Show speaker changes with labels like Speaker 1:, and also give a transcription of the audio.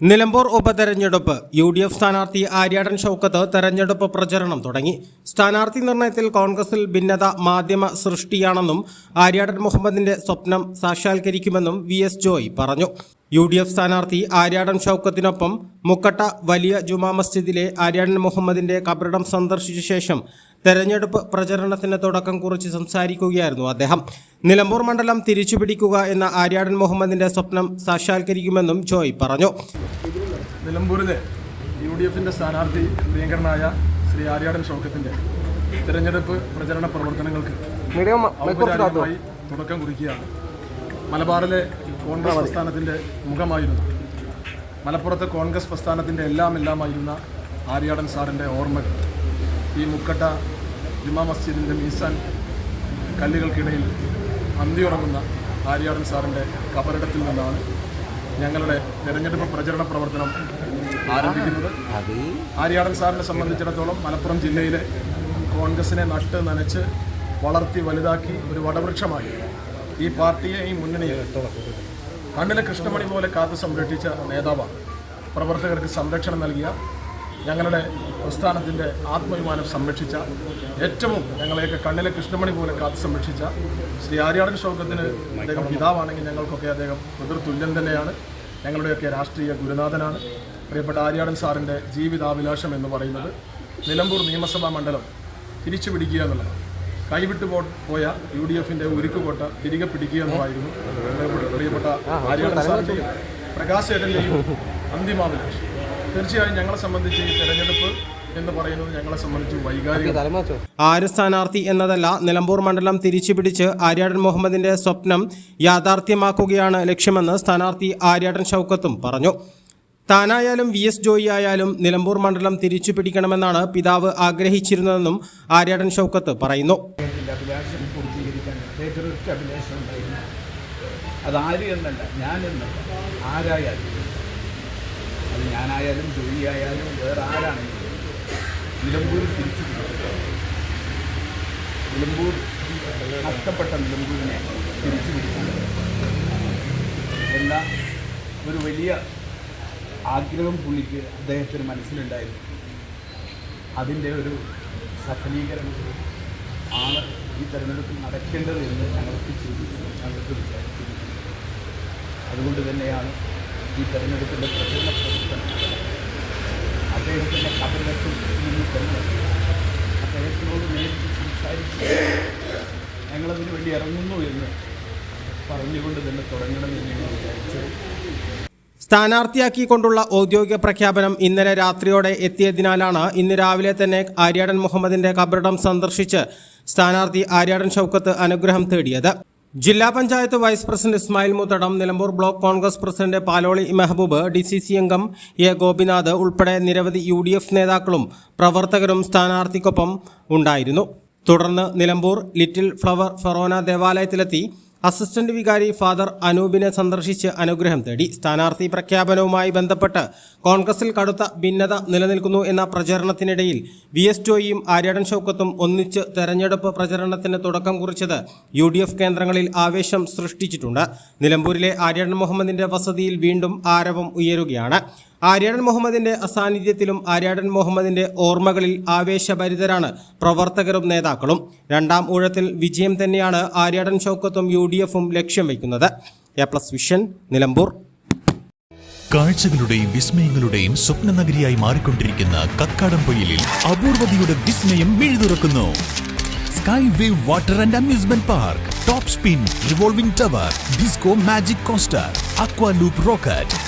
Speaker 1: നിലമ്പൂർ ഉപതെരഞ്ഞെടുപ്പ് U D F സ്ഥാനാർത്ഥി ആര്യാടൻ ഷൗക്കത്ത് തെരഞ്ഞെടുപ്പ് പ്രചരണം തുടങ്ങി. സ്ഥാനാർത്ഥി നിർണയത്തിൽ കോൺഗ്രസിൽ ഭിന്നത മാധ്യമ സൃഷ്ടിയാണെന്നും ആര്യാടൻ മുഹമ്മദിന്റെ സ്വപ്നം സാക്ഷാത്കരിക്കുമെന്നും വി എസ് ജോയ് പറഞ്ഞു. യു ഡി എഫ് സ്ഥാനാർത്ഥി ആര്യാടൻ ഷൗക്കത്തിനൊപ്പം മുക്കട്ട വലിയ ജുമാ മസ്ജിദിലെ ആര്യാടൻ മുഹമ്മദിന്റെ കബറിടം സന്ദർശിച്ച ശേഷം തെരഞ്ഞെടുപ്പ് പ്രചരണത്തിന് തുടക്കം കുറിച്ച് സംസാരിക്കുകയായിരുന്നു അദ്ദേഹം. നിലമ്പൂർ മണ്ഡലം തിരിച്ചുപിടിക്കുക എന്ന ആര്യാടൻ മുഹമ്മദിന്റെ സ്വപ്നം സാക്ഷാത്കരിക്കുമെന്നും ജോയ് പറഞ്ഞു.
Speaker 2: നിലമ്പൂരിലെ യു ഡി എഫിന്റെ സ്ഥാനാർത്ഥി പ്രിയങ്കരനായ ശ്രീ ആര്യാടൻ ഷൗക്കത്തിന്റെ തെരഞ്ഞെടുപ്പ് പ്രചരണ പ്രവർത്തനങ്ങൾക്ക് ഔപചാരികമായി തുടക്കം കുറിക്കുകയാണ്. മലബാറിലെ കോൺഗ്രസ് പ്രസ്ഥാനത്തിന്റെ മുഖമായിരുന്നു. മലപ്പുറത്തെ കോൺഗ്രസ് പ്രസ്ഥാനത്തിന്റെ എല്ലാം എല്ലാമായിരുന്ന ആര്യാടൻ സാറിന്റെ ഓർമ്മകൾ. ഈ മുക്കട്ട ജുമാ മസ്ജിദിന്റെ മീസാൻ കല്ലുകൾക്കിടയിൽ അന്തിയുറങ്ങുന്ന ആര്യാടൻ സാറിന്റെ കബറിടത്തിൽ നിന്നാണ് ഞങ്ങളുടെ തെരഞ്ഞെടുപ്പ് പ്രചരണ പ്രവർത്തനം ആരംഭിക്കുന്നത്. ആര്യാടൻ സാറിനെ സംബന്ധിച്ചിടത്തോളം മലപ്പുറം ജില്ലയിലെ കോൺഗ്രസിനെ നട്ട് നനച്ച് വളർത്തി വലുതാക്കി ഒരു വടവൃക്ഷമായി. ഈ പാർട്ടിയെ ഈ മുന്നണിയെ കണ്ണിലെ കൃഷ്ണമണി പോലെ കാത്തു സംരക്ഷിച്ച നേതാവാണ്. പ്രവർത്തകർക്ക് സംരക്ഷണം നൽകിയ ഞങ്ങളുടെ പ്രസ്ഥാനത്തിന്റെ ആത്മവിമാനം സംരക്ഷിച്ച ഏറ്റവും ഞങ്ങളെയൊക്കെ കണ്ണിലെ കൃഷ്ണമണി പോലെ കാത്തു സംരക്ഷിച്ച ശ്രീ ആര്യാടൻ ഷൗക്കത്തിന് അദ്ദേഹം പിതാവാണെങ്കിൽ ഞങ്ങൾക്കൊക്കെ അദ്ദേഹം പ്രകൃതുല്യൻ തന്നെയാണ്. ഞങ്ങളുടെയൊക്കെ രാഷ്ട്രീയ ഗുരുനാഥനാണ്. പ്രിയപ്പെട്ട ആര്യാടൻ സാറിന്റെ ജീവിതാഭിലാഷം എന്ന് പറയുന്നത് നിലമ്പൂർ നിയമസഭാ മണ്ഡലം തിരിച്ചു പിടിക്കുക എന്നുള്ളതാണ്. കൈവിട്ടു പോയ യു ഡി എഫിന്റെ ഉരുക്കുകോട്ട തിരികെ പിടിക്കുക എന്നതായിരുന്നു. പ്രിയപ്പെട്ട- ആര്യാടൻ സാറിന്റെയും പ്രകാശേട്ടന്റെയും അന്തിമാഭിലാഷം. തീർച്ചയായും ഞങ്ങളെ സംബന്ധിച്ച് ഈ തെരഞ്ഞെടുപ്പ് എന്ന് പറയുന്നത് ഞങ്ങളെ സംബന്ധിച്ച് വൈകാരിക
Speaker 1: ആര് സ്ഥാനാർത്ഥി എന്നതല്ല നിലമ്പൂർ മണ്ഡലം തിരിച്ചുപിടിച്ച് ആര്യാടൻ മുഹമ്മദിന്റെ സ്വപ്നം യാഥാർത്ഥ്യമാക്കുകയാണ് ലക്ഷ്യമെന്ന് സ്ഥാനാർത്ഥി ആര്യാടൻ ഷൗക്കത്തും പറഞ്ഞു. താനായാലും വി എസ് ജോയി ആയാലും നിലമ്പൂർ മണ്ഡലം തിരിച്ചു പിടിക്കണമെന്നാണ് പിതാവ് ആഗ്രഹിച്ചിരുന്നതെന്നും ആര്യാടൻ ഷൗക്കത്ത് പറയുന്നു.
Speaker 3: അതാര് എന്നല്ല ഞാൻ എന്നല്ല ആരായാലും ഞാനായാലും ജോലി ആയാലും വേറെ ആരാണെങ്കിലും നിലമ്പൂർ തിരിച്ചു. നിലമ്പൂർ നഷ്ടപ്പെട്ട നിലമ്പൂരിനെ തിരിച്ചു പിടിക്കുക. എന്ന ഒരു വലിയ ആഗ്രഹം പുള്ളിക്ക് അദ്ദേഹത്തിന് മനസ്സിലുണ്ടായിരുന്നു. അതിന്റെ ഒരു സഫലീകരണം ആണ് ഈ തെരഞ്ഞെടുപ്പിൽ നടക്കേണ്ടത് എന്ന് ഞങ്ങൾക്ക് ചിന്തിച്ചു ഞങ്ങൾക്ക് വിചാരിക്കുന്നു. അതുകൊണ്ട് തന്നെയാണ് ഈ തെരഞ്ഞെടുപ്പിന്റെ പ്രചരണ പ്രവർത്തനം അദ്ദേഹത്തിന്റെ കബറിടത്തിൽ നിന്ന് തന്നെ ഞങ്ങളതിനു വേണ്ടി ഇറങ്ങുന്നു എന്ന് പറഞ്ഞുകൊണ്ട് തന്നെ തുടങ്ങണമെന്ന് ഞങ്ങൾ വിചാരിച്ചത്
Speaker 1: സ്ഥാനാർത്ഥിയാക്കിക്കൊണ്ടുള്ള ഔദ്യോഗിക പ്രഖ്യാപനം ഇന്നലെ രാത്രിയോടെ എത്തിയതിനാലാണ് ഇന്ന് രാവിലെ തന്നെ ആര്യാടൻ മുഹമ്മദിന്റെ കബറിടം സന്ദർശിച്ച് സ്ഥാനാർത്ഥി ആര്യാടൻ ഷൗക്കത്ത് അനുഗ്രഹം തേടിയത്. ജില്ലാ panchayat vice president Ismail Muthedam Nilambur block Congress president Paloli Mehaboob D C C അംഗം എ ഗോപിനാഥ് ഉൾപ്പെടെ നിരവധി യു ഡി എഫ് നേതാക്കളും പ്രവർത്തകരും സ്ഥാനാർത്ഥിക്കൊപ്പം ഉണ്ടായിരുന്നു. തുടർന്ന് നിലമ്പൂർ ലിറ്റിൽ ഫ്ലവർ ഫെറോന ദേവാലയത്തിലെത്തി അസിസ്റ്റന്റ് വികാരി ഫാദർ അനൂപിനെ സന്ദർശിച്ച് അനുഗ്രഹം തേടി സ്ഥാനാർത്ഥി പ്രഖ്യാപനവുമായി ബന്ധപ്പെട്ട് കോൺഗ്രസിൽ കടുത്ത ഭിന്നത നിലനിൽക്കുന്നു എന്ന പ്രചരണത്തിനിടയിൽ വി എസ് ജോയിയും ആര്യാടൻ ഷൗക്കത്തും ഒന്നിച്ച് തെരഞ്ഞെടുപ്പ് പ്രചരണത്തിന് തുടക്കം കുറിച്ചത് യു ഡി എഫ് കേന്ദ്രങ്ങളിൽ ആവേശം സൃഷ്ടിച്ചിട്ടുണ്ട്. നിലമ്പൂരിലെ ആര്യാടൻ മുഹമ്മദിന്റെ വസതിയിൽ വീണ്ടും ആരവം ഉയരുകയാണ്. ആര്യാടൻ മുഹമ്മദിന്റെ അസാന്നിധ്യത്തിലും ആര്യാടൻ മുഹമ്മദിന്റെ ഓർമ്മകളിൽ ആവേശഭരിതരാണ് പ്രവർത്തകരും നേതാക്കളും. രണ്ടാം ഊഴത്തിൽ വിജയം തന്നെയാണ് ആര്യാടൻ ഷൗക്കത്തും യു ലക്ഷ്യം വയ്ക്കുന്നത്. A plus vision Nilambur.
Speaker 4: കാഴ്ചകളുടെയും വിസ്മയങ്ങളുടെയും സ്വപ്ന നഗരിയായി മാറിക്കൊണ്ടിരിക്കുന്ന കക്കാടംപൊയിലിൽ അപൂർവതയുടെ വിസ്മയം മിഴുതുറക്കുന്നു. Sky wave water and amusement park top spin revolving tower disco magic coaster aqua loop rocket